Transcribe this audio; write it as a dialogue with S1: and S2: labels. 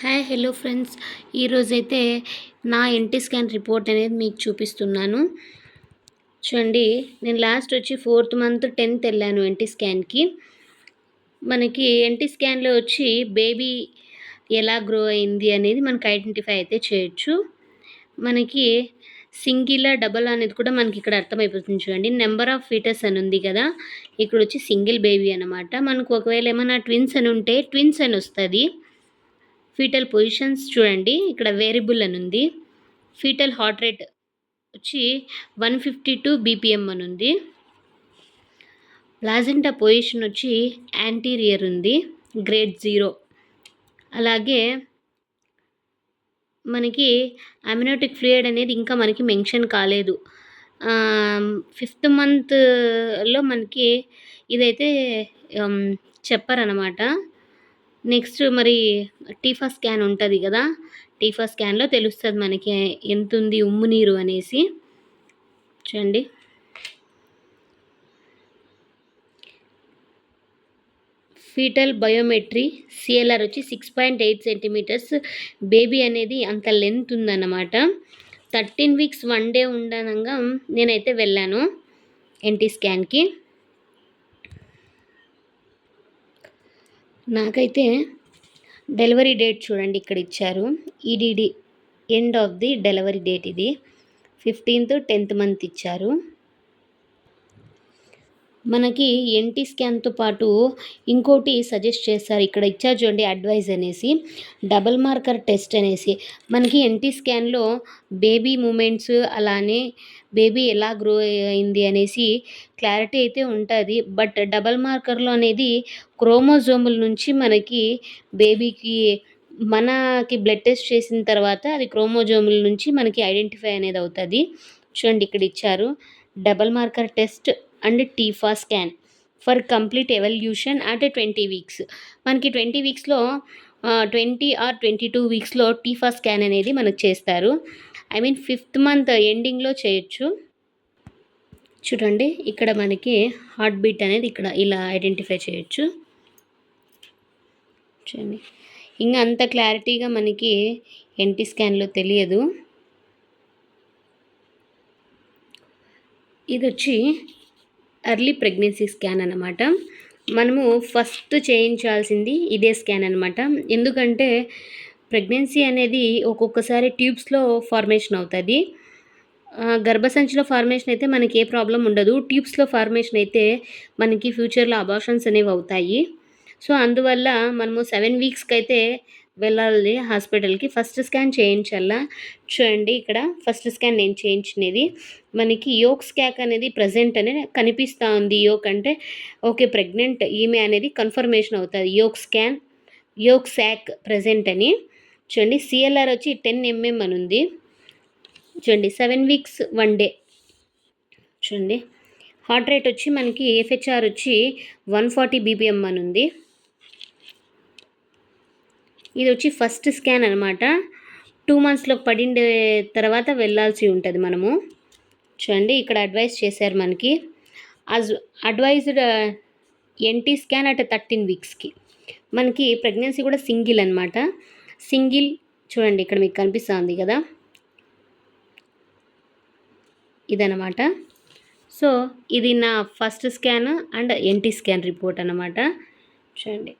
S1: Hi hello friends. ఈరోజైతే నా NT scan report అనేది మీకు చూపిస్తున్నాను. చూడండి నేను లాస్ట్ వచ్చి ఫోర్త్ మంత్ టెన్త్ వెళ్ళాను ఎన్టీ స్కాన్కి. మనకి ఎన్టీ స్కాన్లో వచ్చి బేబీ ఎలా గ్రో అయింది అనేది మనకి ఐడెంటిఫై అయితే చేయొచ్చు. మనకి సింగిల్ డబల్ అనేది కూడా మనకి ఇక్కడ అర్థమైపోతుంది చూడండి. నెంబర్ ఆఫ్ ఫీటర్స్ అని ఉంది కదా ఇక్కడ వచ్చి సింగిల్ బేబీ అనమాట మనకు ఒకవేళ ఏమైనా ట్విన్స్ అని ఉంటే ట్విన్స్ అని వస్తుంది. ఫీటల్ పొజిషన్స్ చూడండి. ఇక్కడ వేరియబుల్ అని ఉంది. ఫీటల్ హార్ట్ రేట్ వచ్చి వన్ ఫిఫ్టీ టూ బీపీఎం అని ఉంది. ప్లాజెంటా పొజిషన్ వచ్చి యాంటీరియర్ ఉంది. Grade zero. అలాగే మనకి అమినోటిక్ ఫ్లూయిడ్ అనేది ఇంకా మనకి మెన్షన్ కాలేదు. ఫిఫ్త్ మంత్లో మనకి ఇదైతే చెప్పారనమాట నెక్స్ట్ మరి టీఫా స్కాన్ ఉంటుంది కదా టీఫా స్కాన్లో తెలుస్తుంది మనకి ఎంత ఉంది ఉమ్ము నీరు అనేసి. చూడండి. ఫీటల్ బయోమెట్రీ సిఎల్ఆర్ వచ్చి six point eight centimetres. Baby అనేది అంత లెంత్ ఉందన్నమాట. థర్టీన్ వీక్స్ వన్ డే ఉండనంగా నేనైతే వెళ్ళాను ఎన్టీ స్కాన్కి. నాకైతే డెలివరీ డేట్ చూడండి ఇక్కడ ఇచ్చారు. EDD end of the delivery date ఇది. ఫిఫ్టీన్త్ టెన్త్ మంత్ ఇచ్చారు. మనకి ఎన్టీ స్కాన్తో పాటు ఇంకోటి సజెస్ట్ చేస్తారు. ఇక్కడ ఇచ్చారు చూడండి అడ్వైజ్ అనేసి. డబల్ మార్కర్ టెస్ట్ అనేసి. మనకి ఎన్టీ స్కాన్లో బేబీ మూమెంట్స్ అలానే బేబీ ఎలా గ్రో అయింది అనేసి క్లారిటీ అయితే ఉంటుంది. బట్ డబల్ మార్కర్లో అనేది క్రోమోజోముల నుంచి మనకి బేబీకి మనకి బ్లడ్ టెస్ట్ చేసిన తర్వాత అది క్రోమోజోముల నుంచి మనకి ఐడెంటిఫై అనేది అవుతుంది. చూడండి ఇక్కడ ఇచ్చారు. Double marker test and TIFFA scan for complete evaluation at twenty weeks. మనకి ట్వంటీ వీక్స్లో ట్వంటీ ఆర్ ట్వంటీ టూ వీక్స్లో టీఫా స్కాన్ అనేది మనకు చేస్తారు. ఐ మీన్ ఫిఫ్త్ మంత్ ఎండింగ్లో చేయొచ్చు. చూడండి ఇక్కడ మనకి హార్ట్ బీట్ అనేది ఇక్కడ ఇలా ఐడెంటిఫై చేయొచ్చు. చూడండి ఇంకా అంత క్లారిటీగా మనకి ఎన్టీ స్కాన్లో తెలియదు. ఇది వచ్చి ఎర్లీ ప్రెగ్నెన్సీ స్కాన్ అనమాట మనము ఫస్ట్ చేయించాల్సింది ఇదే స్కాన్ అనమాట ఎందుకంటే ప్రెగ్నెన్సీ అనేది ఒక్కొక్కసారి ట్యూబ్స్లో ఫార్మేషన్ అవుతుంది. గర్భసంచిలో ఫార్మేషన్ అయితే మనకి ఏ ప్రాబ్లం ఉండదు. ట్యూబ్స్లో ఫార్మేషన్ అయితే మనకి ఫ్యూచర్లో అబార్షన్స్ అనేవి అవుతాయి. సో అందువల్ల మనము సెవెన్ వీక్స్కి అయితే వెళ్ళాలి హాస్పిటల్కి. ఫస్ట్ స్కాన్ చేయించాలా? చూడండి ఇక్కడ ఫస్ట్ స్కాన్ నేను చేయించినది. మనకి యోక్ స్కాక్ అనేది ప్రజెంట్ అనేది కనిపిస్తూ ఉంది. యోక్ అంటే ఓకే ప్రెగ్నెంట్ ఈమె అనేది కన్ఫర్మేషన్ అవుతుంది. Yolk scan yolk sac present అని. చూడండి సిఎల్ఆర్ వచ్చి టెన్ ఎంఎం అని ఉంది. చూడండి సెవెన్ వీక్స్ వన్ డే. చూడండి హార్ట్ రేట్ వచ్చి మనకి ఎఫ్హెచ్ఆర్ వచ్చి వన్ ఫార్టీ బీపీఎం అని ఉంది. ఇది వచ్చి ఫస్ట్ స్కాన్ అనమాట టూ మంత్స్లో పడిండే తర్వాత వెళ్ళాల్సి ఉంటుంది మనము. చూడండి ఇక్కడ అడ్వైస్ చేశారు మనకి. As advised NT scan at thirteen వీక్స్కి మనకి ప్రెగ్నెన్సీ కూడా సింగిల్ అనమాట సింగిల్ చూడండి ఇక్కడ మీకు కనిపిస్తుంది కదా. ఇదనమాట సో ఇది నా first scan and NT scan report అనమాట చూడండి.